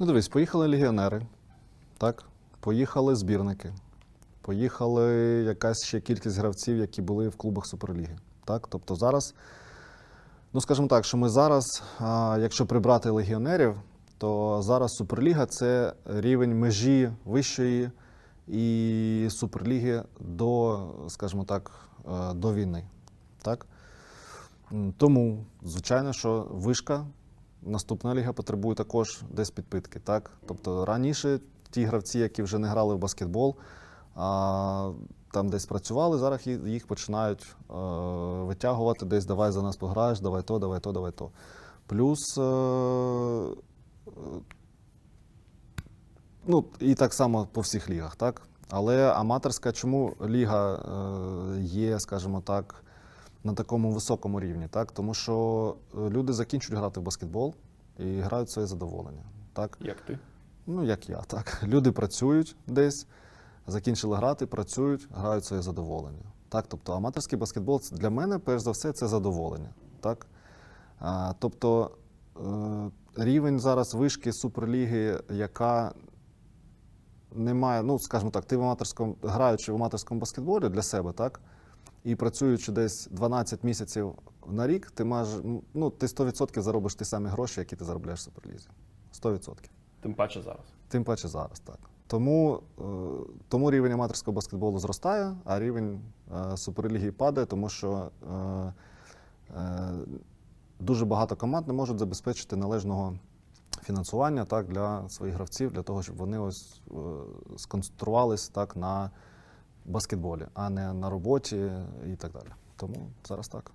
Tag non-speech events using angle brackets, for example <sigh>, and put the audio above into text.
Ну, дивись, поїхали легіонери, так? Поїхали збірники, поїхали якась ще кількість гравців, які були в клубах Суперліги. Так? Тобто зараз, ну скажімо так, що ми зараз, якщо прибрати легіонерів, то зараз Суперліга це рівень межі вищої і Суперліги до, скажімо так, е, до війни. Так? Тому, звичайно, що вишка, наступна ліга потребує також десь підпитки. Так? Тобто раніше ті гравці, які вже не грали в баскетбол, а, там десь працювали, зараз їх починають е, витягувати десь, давай за нас пограєш, давай то, давай то, давай то. Плюс, е, ну, і так само по всіх лігах, так? Але аматорська, чому ліга е, є, скажімо так, на такому високому рівні, так? Тому що е, люди закінчують грати в баскетбол і грають своє задоволення. Так? Як ти? Ну, як я, так. <laughs> Люди працюють десь, закінчили грати, працюють, грають своє задоволення. Так, тобто аматорський баскетбол для мене, перш за все, це задоволення. Так? А, тобто е, рівень зараз вишки Суперліги, яка не має, ну, скажімо так, ти в аматорському, граючи в аматорському баскетболі для себе, так? І працюючи десь 12 місяців на рік, ти маєш, ну, ти 100% заробиш ті самі гроші, які ти заробляєш в Суперлізі. 100%. Тим паче зараз. Тим паче зараз, так. Тому, е, тому рівень аматорського баскетболу зростає, а рівень е, суперліги падає, тому що е, дуже багато команд не можуть забезпечити належного фінансування так, для своїх гравців, для того, щоб вони ось сконцентрувались так на баскетболі, а не на роботі і так далі. Тому зараз так.